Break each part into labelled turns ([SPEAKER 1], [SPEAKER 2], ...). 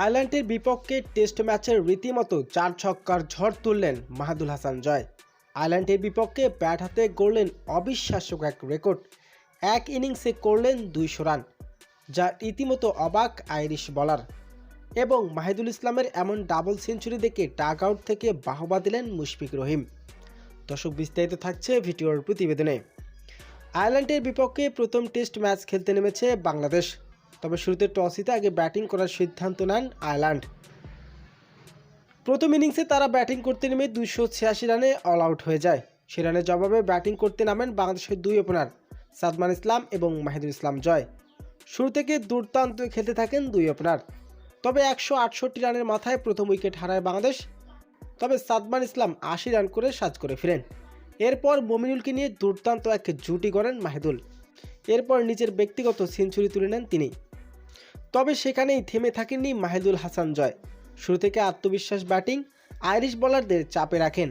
[SPEAKER 1] আয়ারল্যান্ডের বিপক্ষে টেস্ট ম্যাচের রীতিমতো চার ছক্কার ঝড় তুললেন মাহাদুল হাসান জয়। আয়ারল্যান্ডের বিপক্ষে ব্যাট হাতে গড়লেন অবিশ্বাস্য এক রেকর্ড। এক ইনিংসে করলেন দুইশো রান, যা রীতিমতো অবাক আইরিশ বলার। এবং মাহিদুল ইসলামের এমন ডাবল সেঞ্চুরি দেখে টাগ আউট থেকে বাহবা দিলেন মুশফিক রহিম। দর্শক, বিস্তারিত থাকছে ভিডিওর প্রতিবেদনে। আয়ারল্যান্ডের বিপক্ষে প্রথম টেস্ট ম্যাচ খেলতে নেমেছে বাংলাদেশ। তবে শুরুতে টস জিতে আগে ব্যাটিং করার সিদ্ধান্ত নেন আয়ারল্যান্ড। প্রথম ইনিংসে তারা ব্যাটিং করতে নেমে দুশো ছিয়াশি রানে অল আউট হয়ে যায়। সে রানের জবাবে ব্যাটিং করতে নামেন বাংলাদেশের দুই ওপেনার, সাদমান ইসলাম এবং মাহিদুল ইসলাম জয়। শুরু থেকে দুর্দান্ত খেলতে থাকেন দুই ওপেনার। তবে একশো আটষট্টি রানের মাথায় প্রথম উইকেট হারায় বাংলাদেশ। তবে সাদমান ইসলাম আশি রান করে সাজ করে ফিরেন। এরপর মমিনুলকে নিয়ে দুর্দান্ত এক জুটি করেন মাহিদুল। এরপর নিজের ব্যক্তিগত সেঞ্চুরি তুলে নেন তিনি। তবে সেখানেই থেমে থাকেননি মাহেদুল হাসান জয়। শুরু থেকে আত্মবিশ্বাস ব্যাটিং, আইরিশ বোলারদের চাপে রাখেন।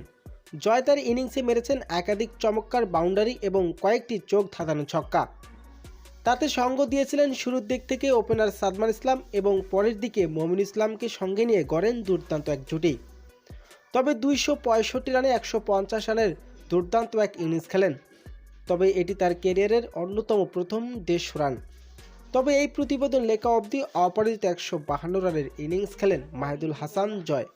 [SPEAKER 1] জয় তার ইনিংসে মেরেছেন একাধিক চমৎকার বাউন্ডারি এবং কয়েকটি চোখ ধাঁধানো ছক্কা। তাতে সঙ্গ দিয়েছিলেন শুরুর দিক থেকে ওপেনার সাদমান ইসলাম এবং পরের দিকে মমিন ইসলামকে সঙ্গে নিয়ে গড়েন দুর্দান্ত এক জুটি। তবে দুইশো পঁয়ষট্টি রানে একশো পঞ্চাশ রানের দুর্দান্ত এক ইনিংস খেলেন। তবে এটি তার ক্যারিয়ারের অন্যতম প্রথম দেড়শো রান। তবে এই প্রতিবেদন লেখা অবধি অপরাজিত একশো বাহান্ন রানের ইনিংস খেলেন মাহিদুল হাসান জয়।